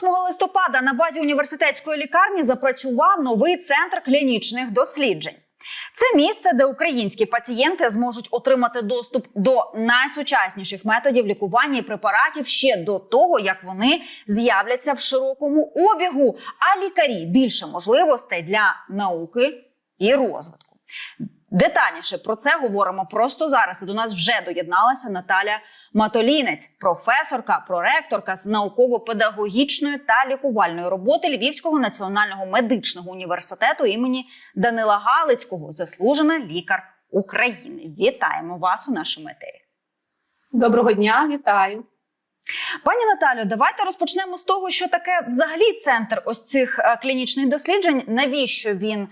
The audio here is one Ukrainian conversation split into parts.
28 листопада на базі університетської лікарні запрацював новий центр клінічних досліджень. Це місце, де українські пацієнти зможуть отримати доступ до найсучасніших методів лікування і препаратів ще до того, як вони з'являться в широкому обігу. А лікарі більше можливостей для науки і розвитку. Детальніше про це говоримо просто зараз. І до нас вже доєдналася Наталя Матолінець, професорка, проректорка з науково-педагогічної та лікувальної роботи Львівського національного медичного університету імені Данила Галицького, заслужена лікар України. Вітаємо вас у нашому етері. Доброго дня, вітаю. Пані Наталю, давайте розпочнемо з того, що таке взагалі центр ось цих е, клінічних досліджень. Навіщо він е,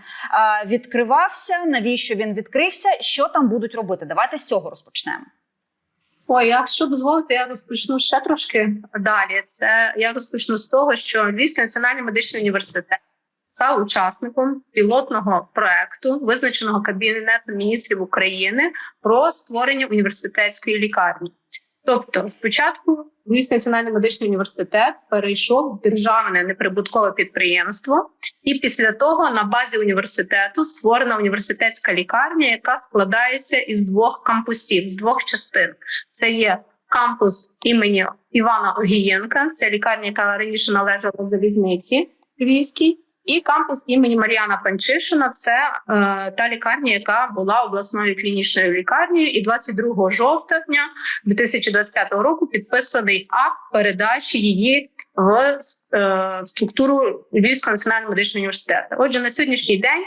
відкривався? Навіщо він відкрився? Що там будуть робити? Давайте з цього розпочнемо. Ой, якщо дозволите, я розпочну ще трошки далі. Це я розпочну з того, що Львівський національний медичний університет став учасником пілотного проекту, визначеного Кабінетом міністрів України про створення університетської лікарні. Тобто, спочатку Львівський національний медичний університет перейшов в державне неприбуткове підприємство, і після того на базі університету створена університетська лікарня, яка складається із двох кампусів, з двох частин. Це є кампус імені Івана Огієнка, це лікарня, яка раніше належала залізниці Львівській. І кампус імені Мар'яна Панчишина це е, та лікарня, яка була обласною клінічною лікарнею, і 22 жовтня 2025 року підписаний акт передачі її в е, структуру Львівського національного медичного університету. Отже, на сьогоднішній день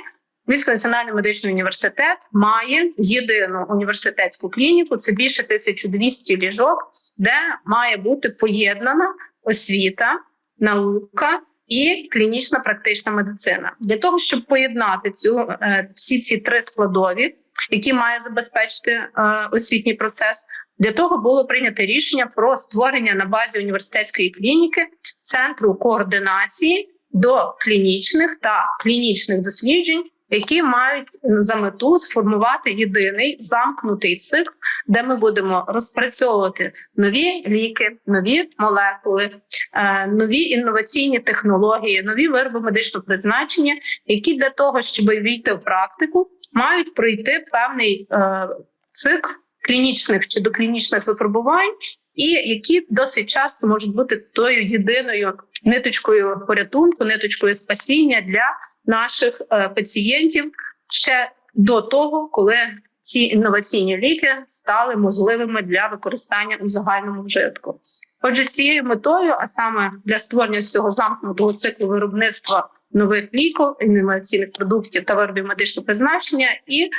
Львівський національний медичний університет має єдину університетську клініку. Це більше 1200 ліжок, де має бути поєднана освіта, наука і клінічна практична медицина для того, щоб поєднати цю е, всі ці три складові, які має забезпечити е, освітній процес. Для того було прийнято рішення про створення на базі університетської клініки центру координації до клінічних та клінічних досліджень, які мають за мету сформувати єдиний замкнутий цикл, де ми будемо розпрацьовувати нові ліки, нові молекули, е, нові інноваційні технології, нові вироби медичного призначення, які для того, щоб війти в практику, мають пройти певний е, цикл клінічних чи доклінічних випробувань, і які досить часто можуть бути тою єдиною ниточкою порятунку, ниточкою спасіння для наших е, пацієнтів ще до того, коли ці інноваційні ліки стали можливими для використання у загальному вжитку. Отже, з цією метою, а саме для створення цього замкнутого циклу виробництва нових ліків, інноваційних продуктів та виробів медичного призначення і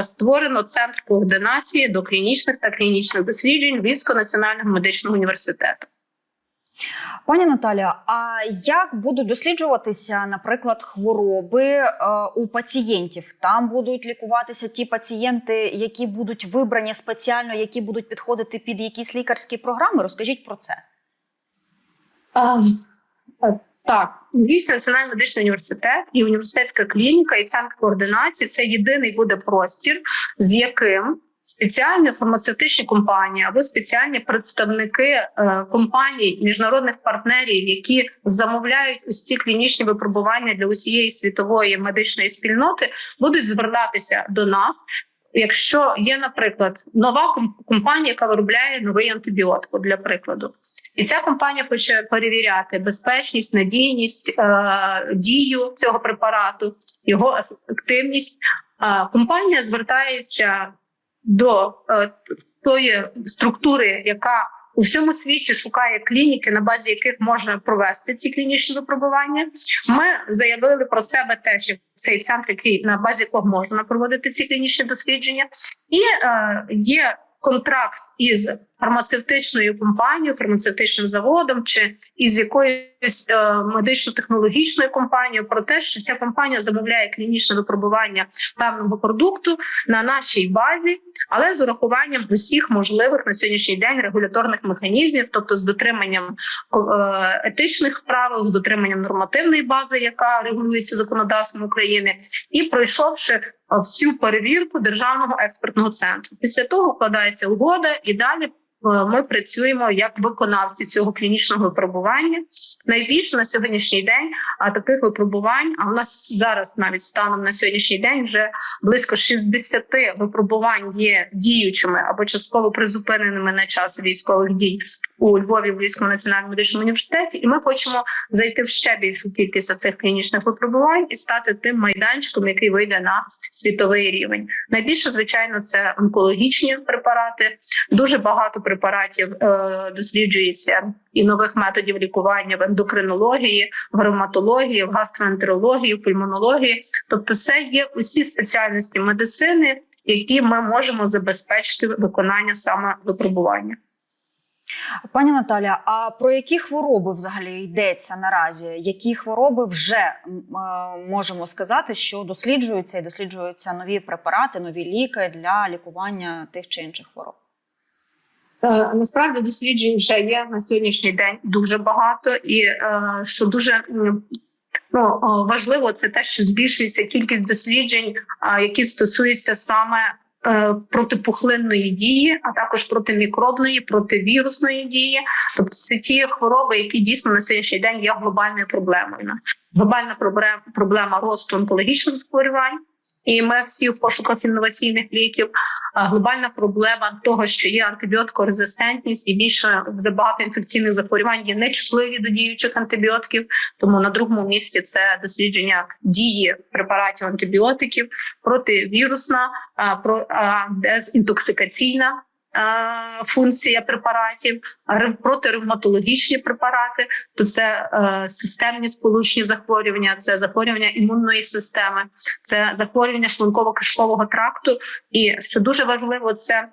Створено центр координації до клінічних та клінічних досліджень Львівського національного медичного університету. Пані Наталя, а як будуть досліджуватися, наприклад, хвороби е, у пацієнтів? Там будуть лікуватися ті пацієнти, які будуть вибрані спеціально, які будуть підходити під якісь лікарські програми? Розкажіть про це. А, так, Львівський національний медичний університет і університетська клініка і центр координації це єдиний буде простір, з яким спеціальні фармацевтичні компанії або спеціальні представники е, компаній міжнародних партнерів, які замовляють ці клінічні випробування для усієї світової медичної спільноти, будуть звертатися до нас. Якщо є, наприклад, нова компанія, яка виробляє новий антибіотик, для прикладу, і ця компанія хоче перевіряти безпечність, надійність е, дію цього препарату, його ефективність. Е, компанія звертається до е, тої структури, яка у всьому світі шукає клініки, на базі яких можна провести ці клінічні випробування. Ми заявили про себе теж цей центр, який на базі якого можна проводити ці клінічні дослідження, і е, є контракт із фармацевтичною компанією, фармацевтичним заводом чи із якоюсь е, медично-технологічною компанією про те, що ця компанія замовляє клінічне випробування певного продукту на нашій базі, але з урахуванням усіх можливих на сьогоднішній день регуляторних механізмів, тобто з дотриманням е, етичних правил, з дотриманням нормативної бази, яка регулюється законодавством України, і пройшовши всю перевірку державного експертного центру. Після того вкладається угода, і далі ми працюємо як виконавці цього клінічного випробування. Найбільше на сьогоднішній день таких випробувань. А в нас зараз навіть станом на сьогоднішній день вже близько 60 випробувань є діючими або частково призупиненими на час військових дій у Львові в Львівському національному медичному університеті. І ми хочемо зайти в ще більшу кількість цих клінічних випробувань і стати тим майданчиком, який вийде на світовий рівень. Найбільше звичайно це онкологічні препарати. Дуже багато препаратів е, досліджується і нових методів лікування в ендокринології, в ревматології, в гастроентерології, в пульмонології. Тобто, це є усі спеціальності медицини, які ми можемо забезпечити виконання саме випробування. Пані Наталя, а про які хвороби взагалі йдеться наразі? Які хвороби вже е, можемо сказати, що досліджуються і досліджуються нові препарати, нові ліки для лікування тих чи інших хвороб? Е, Насправді досліджень вже є на сьогоднішній день дуже багато, і е, що дуже ну, важливо, це те, що збільшується кількість досліджень, які стосуються саме е, протипухлинної дії, а також протимікробної, противірусної дії. Тобто це ті хвороби, які дійсно на сьогоднішній день є глобальною проблемою. Глобальна проблема, росту онкологічних захворювань. І ми всі в пошуках інноваційних ліків. Глобальна проблема того, що є антибіотикорезистентність, і більше забагато інфекційних захворювань є нечутливі до діючих антибіотиків. Тому на другому місці це дослідження дії препаратів антибіотиків, противірусна, дезінтоксикаційна. А, Функція препаратів, ре- протиревматологічні препарати, то це е, системні сполучні захворювання, це захворювання імунної системи, це захворювання шлунково-кишкового тракту. І що дуже важливо, це е,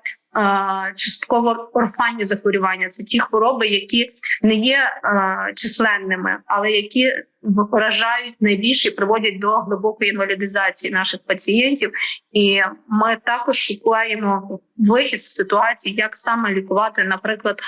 частково орфанні захворювання. Це ті хвороби, які не є численними, але які вражають найбільше і приводять до глибокої інвалідизації наших пацієнтів. І ми також шукаємо вихід з ситуації, як саме лікувати, наприклад.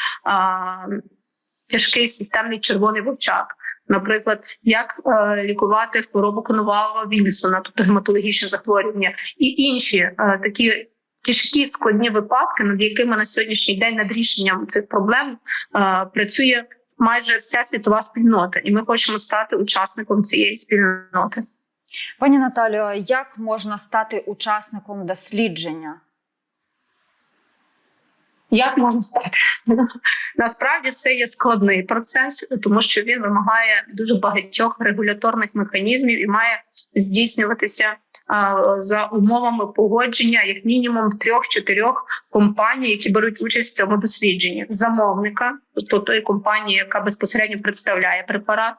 Тяжкий системний червоний вовчак, наприклад, як е, лікувати хворобу коновалова Вільсона, тобто гематологічне захворювання, і інші е, такі тяжкі складні випадки, над якими на сьогоднішній день над рішенням цих проблем е, працює майже вся світова спільнота, і ми хочемо стати учасником цієї спільноти. Пані Наталю, як можна стати учасником дослідження? Як можна стати? Насправді це є складний процес, тому що він вимагає дуже багатьох регуляторних механізмів і має здійснюватися за умовами погодження, як мінімум трьох-чотирьох компаній, які беруть участь в цьому дослідженні, замовника, тобто тої компанії, яка безпосередньо представляє препарат.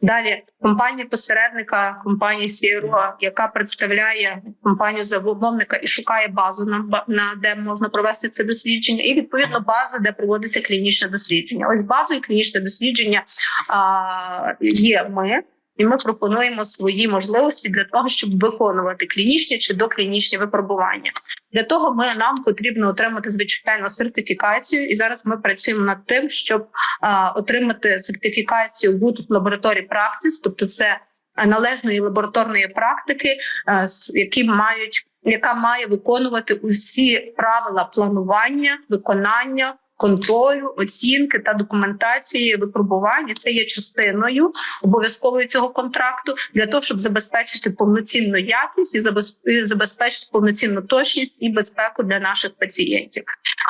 Далі компанія посередника, компанія CRO, яка представляє компанію замовника і шукає базу на, на де можна провести це дослідження, і відповідно база, де проводиться клінічне дослідження. Ось базою клінічне дослідження а, є ми. І ми пропонуємо свої можливості для того, щоб виконувати клінічні чи доклінічні випробування. Для того ми нам потрібно отримати звичайно сертифікацію, і зараз ми працюємо над тим, щоб а, отримати сертифікацію Good Laboratory Practice, тобто це е, належної лабораторної практики, е, з- які мають яка має виконувати усі правила планування, виконання. Контролю, оцінки та документації випробування це є частиною обов'язковою цього контракту для того, щоб забезпечити повноцінну якість і забезпечити повноцінну точність і безпеку для наших пацієнтів.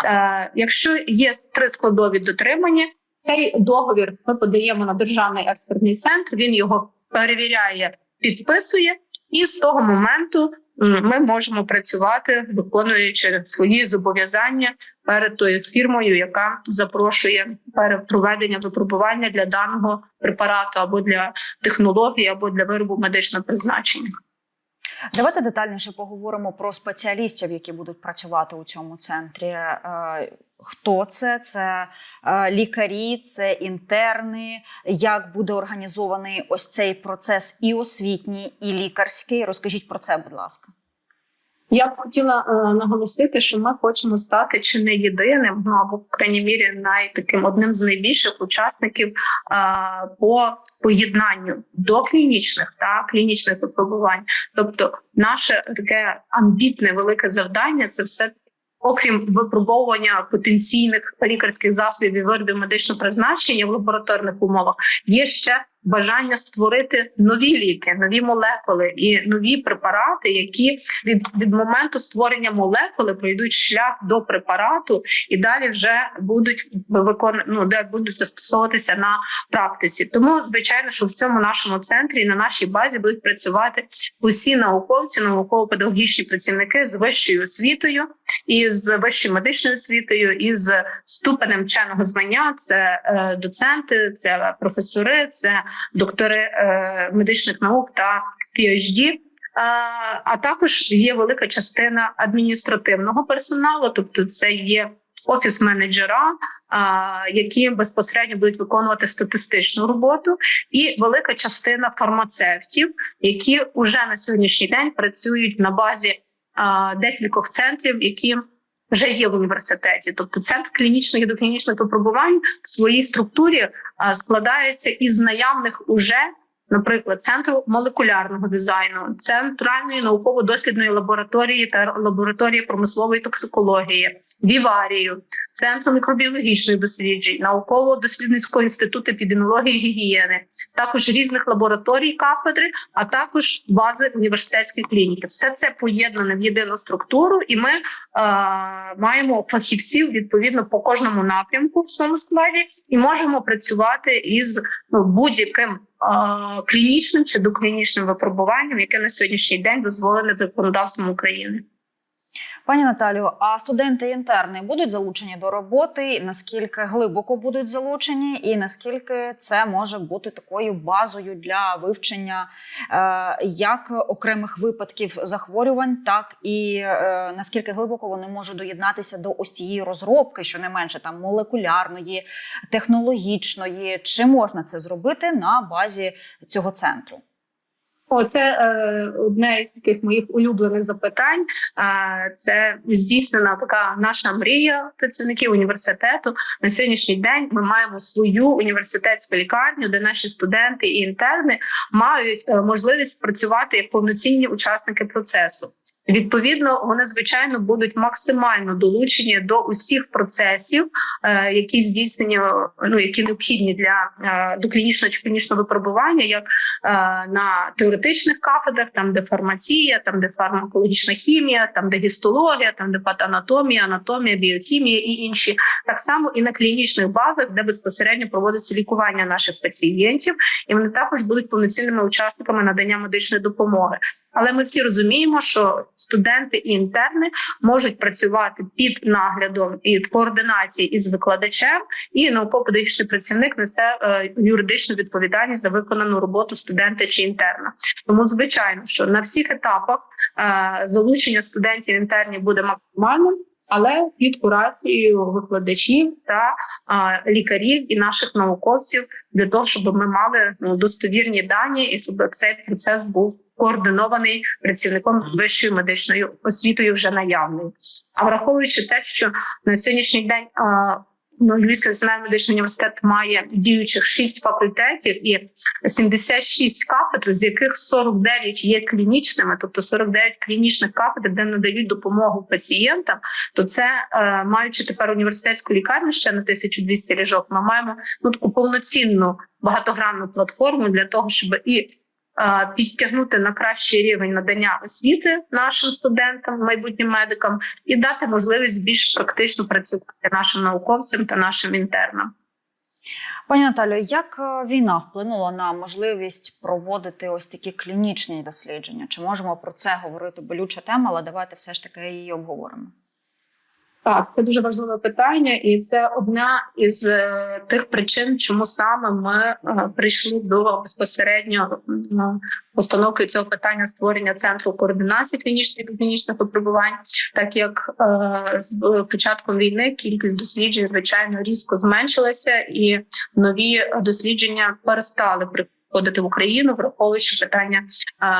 Е, якщо є три складові дотримання, цей договір ми подаємо на державний експертний центр. Він його перевіряє, підписує, і з того моменту ми можемо працювати, виконуючи свої зобов'язання перед тою фірмою, яка запрошує проведення випробування для даного препарату або для технології, або для виробу медичного призначення. Давайте детальніше поговоримо про спеціалістів, які будуть працювати у цьому центрі. Хто це? Це е, лікарі, це інтерни. Як буде організований ось цей процес і освітній, і лікарський? Розкажіть про це, будь ласка. Я б хотіла е, наголосити, що ми хочемо стати чи не єдиним, ну або в крайній мірі най таким одним з найбільших учасників е, по поєднанню до клінічних та клінічних випробувань. Тобто, наше таке амбітне велике завдання це все окрім випробовування потенційних лікарських засобів і виробів медичного призначення в лабораторних умовах, є ще бажання створити нові ліки, нові молекули і нові препарати, які від, від моменту створення молекули пройдуть шлях до препарату і далі вже будуть викон... ну, де будуть застосовуватися на практиці. Тому звичайно, що в цьому нашому центрі на нашій базі будуть працювати усі науковці, науково-педагогічні працівники з вищою освітою і з вищою медичною освітою, і з ступенем вченого звання. Це е, доценти, це професори, це доктори е, медичних наук та PhD. Е, А також є велика частина адміністративного персоналу, тобто це є офіс-менеджера, які безпосередньо будуть виконувати статистичну роботу, і велика частина фармацевтів, які вже на сьогоднішній день працюють на базі декількох центрів, які вже є в університеті, тобто центр клінічних і доклінічних випробувань в своїй структурі складається із наявних уже. Наприклад, центру молекулярного дизайну, центральної науково-дослідної лабораторії та лабораторії промислової токсикології, віварію, центру мікробіологічних досліджень, науково-дослідницького інституту епідеміології і гігієни, також різних лабораторій кафедри, а також бази університетської клініки. Все це поєднане в єдину структуру, і ми е, маємо фахівців відповідно по кожному напрямку в своєму складі і можемо працювати із ну, будь-яким клінічним чи доклінічним випробуванням, яке на сьогоднішній день дозволене законодавством України. Пані Наталію, а студенти інтерни будуть залучені до роботи? Наскільки глибоко будуть залучені, і наскільки це може бути такою базою для вивчення е, як окремих випадків захворювань, так і е, наскільки глибоко вони можуть доєднатися до ось цієї розробки, що не менше там молекулярної, технологічної, чи можна це зробити на базі цього центру? О, це е, одне із таких моїх улюблених запитань. Е, це здійснена така наша мрія працівників університету. На сьогоднішній день ми маємо свою університетську лікарню, де наші студенти і інтерни мають е, можливість працювати як повноцінні учасники процесу. Відповідно, вони звичайно будуть максимально долучені до усіх процесів, е, які здійснені, ну які необхідні для е, доклінічного чи клінічного випробування, як е, на теоретичних кафедрах, там де фармація, там де фармакологічна хімія, там де гістологія, там де патанатомія, анатомія, біохімія і інші, так само і на клінічних базах, де безпосередньо проводиться лікування наших пацієнтів, і вони також будуть повноцінними учасниками надання медичної допомоги. Але ми всі розуміємо, що студенти і інтерни можуть працювати під наглядом і координації із викладачем, і науково-педагогічний працівник несе е, юридичну відповідальність за виконану роботу студента чи інтерна. Тому, звичайно, що на всіх етапах е, залучення студентів інтернів буде максимальним. Але під курацією викладачів та а, лікарів і наших науковців для того, щоб ми мали ну, достовірні дані, і щоб цей процес був координований працівником з вищою медичною освітою вже наявний. А враховуючи те, що на сьогоднішній день а, Львівський національний медичний університет має діючих 6 факультетів і 76 кафедр, з яких 49 є клінічними, тобто 49 клінічних кафедр, де надають допомогу пацієнтам. То це е, маючи тепер університетську лікарню ще на 1200 ліжок, ми маємо ну таку повноцінну багатогранну платформу для того, щоб і Підтягнути на кращий рівень надання освіти нашим студентам, майбутнім медикам, і дати можливість більш практично працювати нашим науковцям та нашим інтернам. Пані Наталю, як е, війна вплинула на можливість проводити ось такі клінічні дослідження? Чи можемо про це говорити болюча тема, але давайте все ж таки її обговоримо. Так, це дуже важливе питання, і це одна із е, тих причин, чому саме ми е, прийшли до безпосередньо постановки цього питання створення центру координації клінічних і клінічних випробувань, так як е, з початком війни кількість досліджень звичайно різко зменшилася, і нові дослідження перестали приходити в Україну, враховуючи питання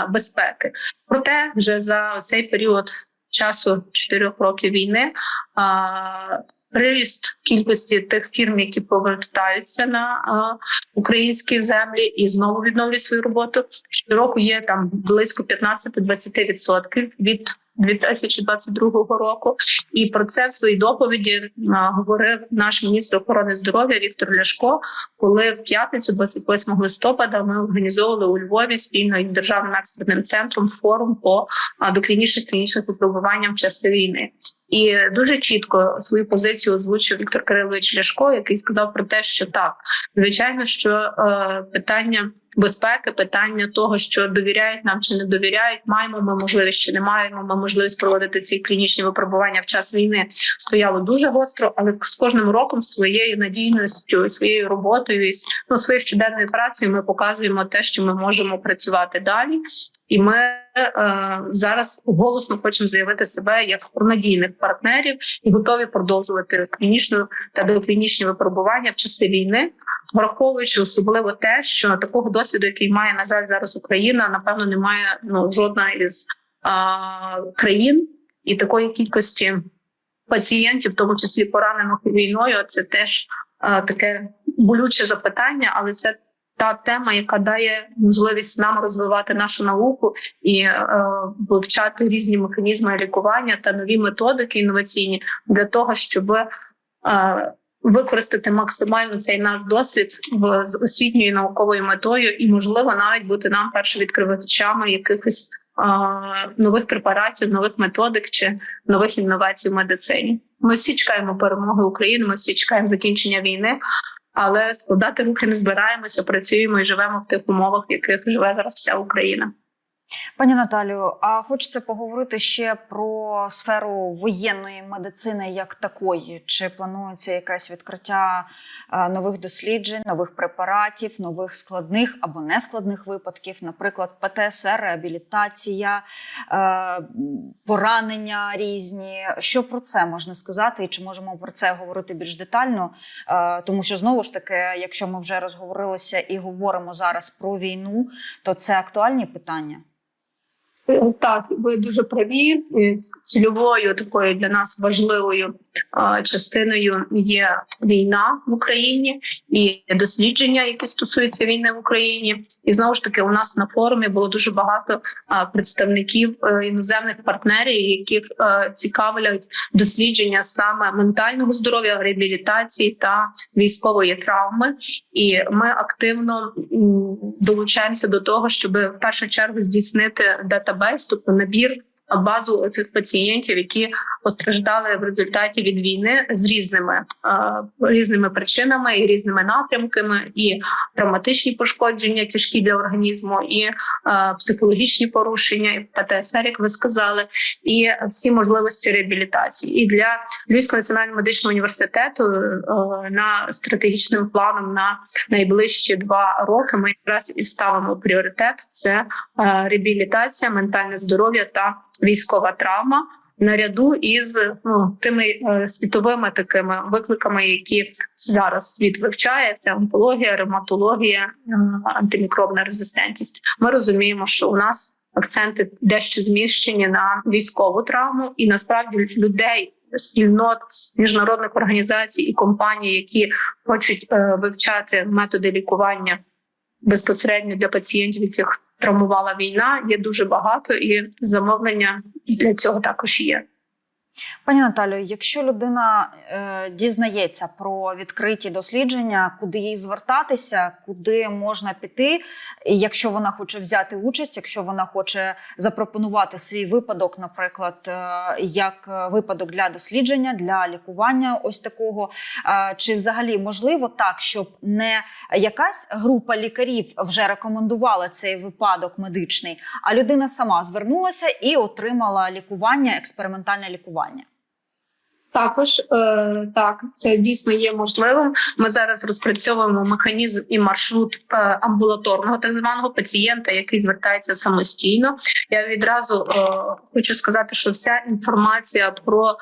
безпеки. Проте вже за цей період часу 4 років війни. Приріст кількості тих фірм, які повертаються на а, українські землі і знову відновлюють свою роботу. Щороку є там близько 15-20% від 2022 року, і про це в своїй доповіді говорив наш міністр охорони здоров'я Віктор Ляшко. Коли в п'ятницю, 28 листопада, ми організовували у Львові спільно із державним експертним центром форум по доклінічних клінічних випробуванням в часи війни. І дуже чітко свою позицію озвучив Віктор Кирилович Ляшко, який сказав про те, що так, звичайно, що е, питання безпеки, питання того, що довіряють нам чи не довіряють, маємо ми можливість чи не маємо ми можливість проводити ці клінічні випробування. В час війни, стояло дуже гостро, але з кожним роком своєю надійністю, своєю роботою і ну, своєю щоденною працею ми показуємо те, що ми можемо працювати далі, і ми е, зараз голосно хочемо заявити себе як надійних партнерів і готові продовжувати клінічну та доклінічні випробування в часи війни, враховуючи особливо те, що такого досвіду, який має на жаль зараз Україна, напевно, немає ну жодна із а, країн і такої кількості пацієнтів, в тому числі поранених війною. Це теж а, таке болюче запитання, але це та тема, яка дає можливість нам розвивати нашу науку і е, вивчати різні механізми лікування та нові методики інноваційні для того, щоб е, використати максимально цей наш досвід в з освітньою науковою метою, і можливо навіть бути нам першовідкривачами якихось нових препаратів, нових методик чи нових інновацій в медицині. Ми всі чекаємо перемоги України. Ми всі чекаємо закінчення війни. Але складати руки не збираємося, працюємо і живемо в тих умовах, в яких живе зараз вся Україна. Пані Наталію, а хочеться поговорити ще про сферу воєнної медицини як такої. Чи планується якесь відкриття е, нових досліджень, нових препаратів, нових складних або нескладних випадків, наприклад, ПТСР, реабілітація, е, поранення різні? Що про це можна сказати, і чи можемо про це говорити більш детально? Е, Тому що знову ж таки, якщо ми вже розговорилися і говоримо зараз про війну, то це актуальні питання. Так, ви дуже праві. Цільовою такою для нас важливою частиною є війна в Україні і дослідження, які стосуються війни в Україні. І знову ж таки, у нас на форумі було дуже багато представників е, іноземних партнерів, яких е, цікавлять дослідження саме ментального здоров'я, реабілітації та військової травми. І ми активно долучаємося до того, щоб в першу чергу здійснити датабейс, тобто набір. Базу цих пацієнтів, які постраждали в результаті від війни з різними різними причинами і різними напрямками, і травматичні пошкодження тяжкі для організму, і психологічні порушення, і ПТСР, як ви сказали, і всі можливості реабілітації. І для Львівського національного медичного університету е, на стратегічним планом на найближчі два роки ми якраз і ставимо пріоритет: це е, реабілітація, ментальне здоров'я та військова травма. Наряду із ну тими е, світовими такими викликами, які зараз світ вивчає, це онкологія, ревматологія, е, антимікробна резистентність. Ми розуміємо, що у нас акценти дещо зміщені на військову травму, і насправді людей спільнот міжнародних організацій і компаній, які хочуть е, вивчати методи лікування безпосередньо для пацієнтів, яких травмувала війна, є дуже багато, і замовлення для цього також є. Пані Наталю, якщо людина е, дізнається про відкриті дослідження, куди їй звертатися, куди можна піти, якщо вона хоче взяти участь, якщо вона хоче запропонувати свій випадок, наприклад, е, як випадок для дослідження, для лікування, ось такого, е, чи взагалі можливо так, щоб не якась група лікарів вже рекомендувала цей випадок медичний, а людина сама звернулася і отримала лікування, експериментальне лікування. Також е, так, це дійсно є можливим. Ми зараз розпрацьовуємо механізм і маршрут е, амбулаторного так званого пацієнта, який звертається самостійно. Я відразу е, хочу сказати, що вся інформація про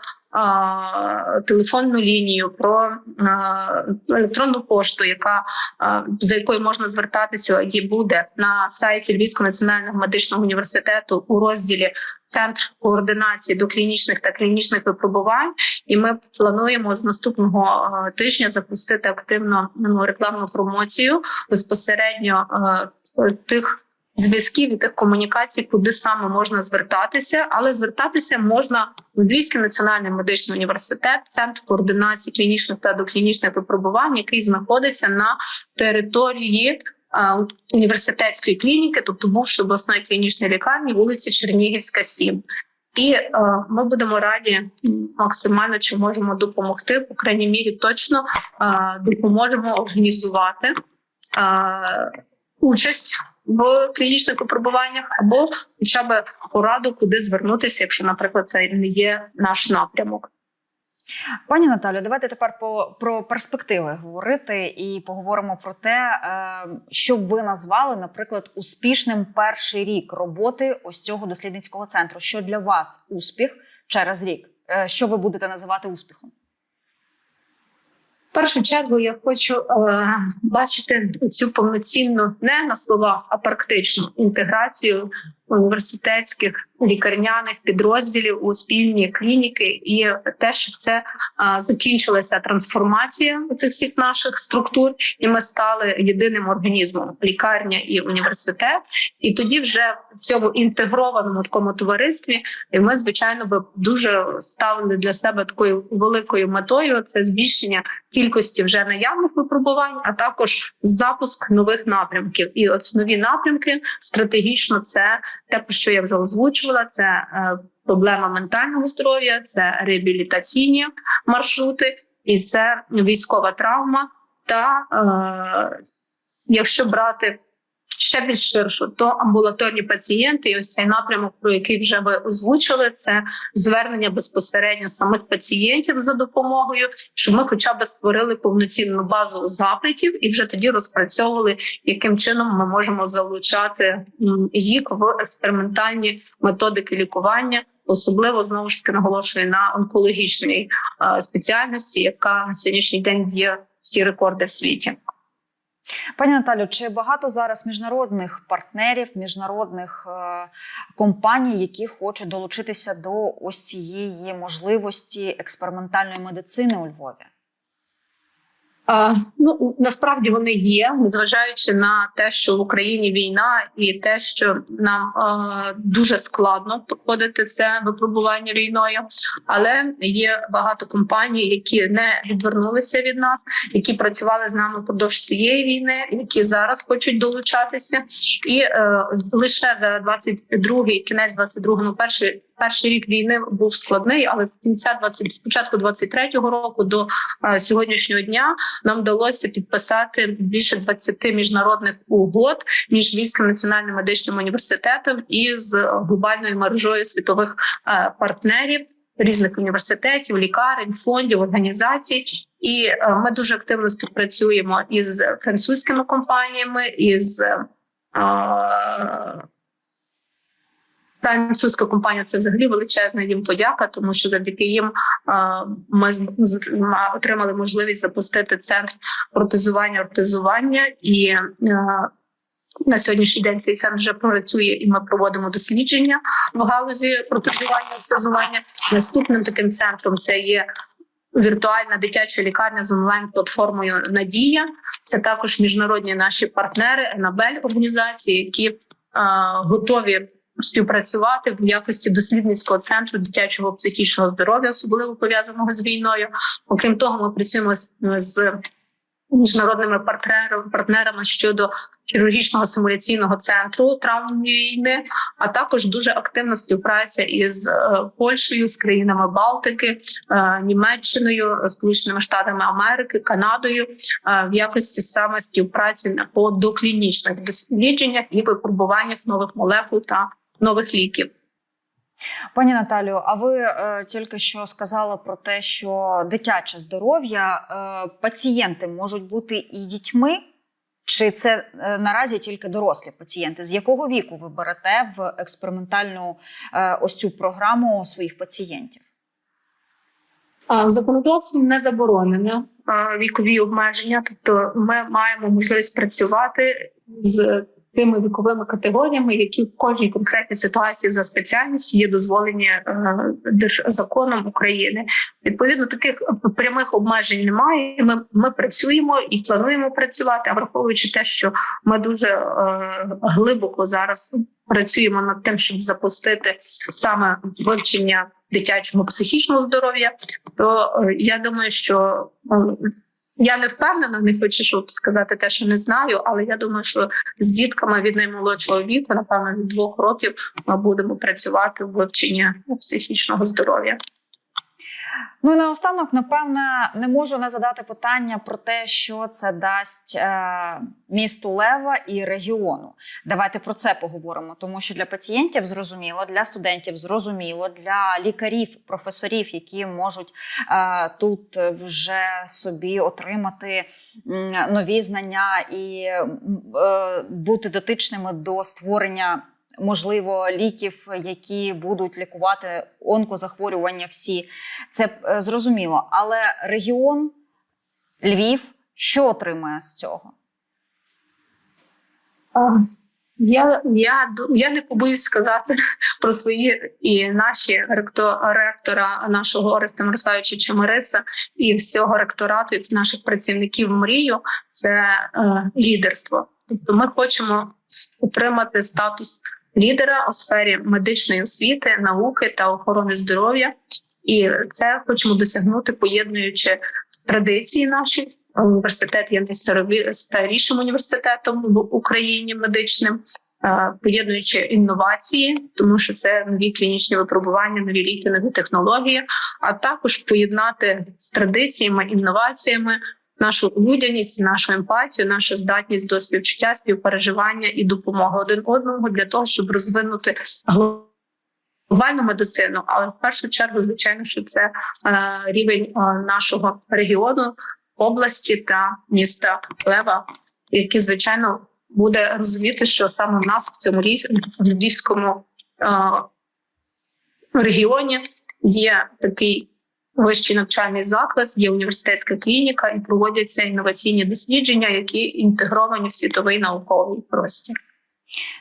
телефонну лінію, про електронну пошту, яка за якою можна звертатися, і буде на сайті Львівського національного медичного університету у розділі Центр координації доклінічних та клінічних випробувань, і ми плануємо з наступного тижня запустити активно ну, рекламну промоцію безпосередньо тих зв'язків і тих комунікацій, куди саме можна звертатися, але звертатися можна в Львівський національний медичний університет, центр координації клінічних та доклінічних випробувань, який знаходиться на території е, університетської клініки, тобто бувшої обласної клінічної лікарні, вулиці Чернігівська, 7. І е, ми будемо раді максимально чи можемо допомогти, по крайній мірі, точно е, допоможемо організувати е, участь в клінічних випробуваннях або хоча б пораду, куди звернутися, якщо, наприклад, це не є наш напрямок. Пані Наталю, давайте тепер по про перспективи говорити і поговоримо про те, е, що ви назвали, наприклад, успішним перший рік роботи ось цього дослідницького центру. Що для вас успіх через рік? Е, Що ви будете називати успіхом? Першу чергу я хочу е, бачити цю повноцінну не на словах, а практичну інтеграцію університетських лікарняних підрозділів у спільні клініки, і те, щоб це е, закінчилася трансформація цих всіх наших структур, і ми стали єдиним організмом лікарня і університет. І тоді, вже в цьому інтегрованому такому товаристві, і ми звичайно би дуже ставили для себе такою великою метою це збільшення кількості вже наявних випробувань, а також запуск нових напрямків. І от нові напрямки стратегічно це те, про що я вже озвучувала. Це е, проблема ментального здоров'я, це реабілітаційні маршрути, і це військова травма. Та е, якщо брати ще більш ширше, то амбулаторні пацієнти, і ось цей напрямок, про який вже ви озвучили, це звернення безпосередньо самих пацієнтів за допомогою, щоб ми, хоча б створили повноцінну базу запитів, і вже тоді розпрацьовували, яким чином ми можемо залучати їх в експериментальні методики лікування. Особливо знову ж таки наголошую на онкологічній е, спеціальності, яка на сьогоднішній день є всі рекорди в світі. Пані Наталю, чи багато зараз міжнародних партнерів, міжнародних е, компаній, які хочуть долучитися до ось цієї можливості експериментальної медицини у Львові? Ну насправді вони є, незважаючи на те, що в Україні війна, і те, що нам дуже складно проходити це випробування війною, але є багато компаній, які не відвернулися від нас, які працювали з нами впродовж цієї війни, які зараз хочуть долучатися, і е, лише за 22-й, кінець 22-го, ну перший перший рік війни був складний, але з кінця 20, з початку 23-го року до е, сьогоднішнього дня нам вдалося підписати більше 20 міжнародних угод між Львівським національним медичним університетом і з глобальною мережою світових е, партнерів. Різних університетів, лікарень, фондів, організацій, і е, ми дуже активно співпрацюємо із французькими компаніями, із е, Французька компанія це взагалі величезна їм подяка, тому що завдяки їм ми отримали можливість запустити центр протезування ортезування і. На сьогоднішній день цей центр вже працює, і ми проводимо дослідження в галузі протезування ортезування. Наступним таким центром це є віртуальна дитяча лікарня з онлайн платформою Надія. Це також міжнародні наші партнери, Енабель організації, які е, готові співпрацювати в якості дослідницького центру дитячого психічного здоров'я, особливо пов'язаного з війною. Окрім того, ми працюємо з, міжнародними партнерами, партнерами щодо хірургічного симуляційного центру травм війни, а також дуже активна співпраця із е, Польщею, з країнами Балтики, е, Німеччиною, Сполученими Штатами Америки, Канадою е, в якості саме співпраці по доклінічних дослідженнях і випробуваннях нових молекул та нових ліків. Пані Наталю, а ви е, тільки що сказали про те, що дитяче здоров'я е, пацієнти можуть бути і дітьми, чи це е, наразі тільки дорослі пацієнти? З якого віку ви берете в експериментальну е, ось цю програму своїх пацієнтів? Законодавством не заборонено вікові обмеження, тобто ми маємо можливість працювати з тими віковими категоріями, які в кожній конкретній ситуації за спеціальністю є дозволені е, законом України. Відповідно, таких прямих обмежень немає. Ми, ми працюємо і плануємо працювати, а враховуючи те, що ми дуже е, глибоко зараз працюємо над тим, щоб запустити саме вивчення дитячого психічного здоров'я, то е, я думаю, що е, я не впевнена, не хочу щоб сказати те, що не знаю, але я думаю, що з дітками від наймолодшого віку, напевно, від двох років, ми будемо працювати в вивченні психічного здоров'я. Ну і наостанок, напевне, не можу не задати питання про те, що це дасть е, місту Лева і регіону. Давайте про це поговоримо, тому що для пацієнтів зрозуміло, для студентів зрозуміло, для лікарів, професорів, які можуть е, тут вже собі отримати нові знання і е, бути дотичними до створення можливо, ліків, які будуть лікувати онкозахворювання всі. Це е, зрозуміло. Але регіон Львів що отримає з цього? Я, я, я не побоюсь сказати про свої і наші ректо, ректора нашого Ореста Мирославича Чемериса і всього ректорату і наших працівників мрію це е, лідерство. Тобто ми хочемо отримати статус лідера у сфері медичної освіти, науки та охорони здоров'я. І це хочемо досягнути, поєднуючи традиції наші. Університет є найстарішим університетом в Україні медичним, е, поєднуючи інновації, тому що це нові клінічні випробування, нові ліки, нові технології, а також поєднати з традиціями, інноваціями нашу людяність, нашу емпатію, нашу здатність до співчуття, співпереживання і допомоги один одному для того, щоб розвинути глобальну медицину. Але в першу чергу, звичайно, що це е, рівень е, нашого регіону, області та міста Лева, який звичайно буде розуміти, що саме в нас в цьому львівському е, регіоні є такий вищий навчальний заклад, є університетська клініка і проводяться інноваційні дослідження, які інтегровані в світовий науковий простір.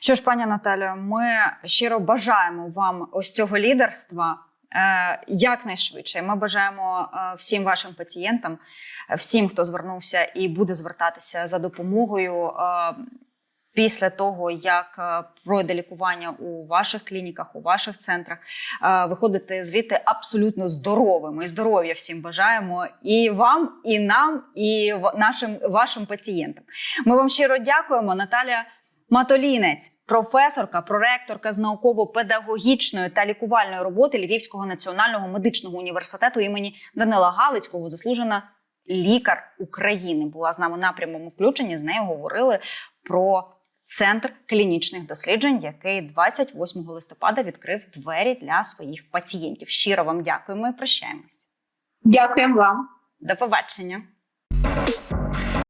Що ж, пані Наталію, ми щиро бажаємо вам ось цього лідерства. е, Якнайшвидше ми бажаємо е, всім вашим пацієнтам, е, всім, хто звернувся і буде звертатися за допомогою після того, як е, пройде лікування у ваших клініках, у ваших центрах, е, виходити звідти абсолютно здоровими. Здоров'я всім бажаємо і вам, і нам, і нашим вашим пацієнтам. Ми вам щиро дякуємо, Наталія. Матолінець, професорка, проректорка з науково-педагогічної та лікувальної роботи Львівського національного медичного університету імені Данила Галицького, заслужена лікар України, була з нами на прямому. З нею говорили про центр клінічних досліджень, який 28 листопада відкрив двері для своїх пацієнтів. Щиро вам дякуємо і прощаємось. Дякуємо вам. До побачення.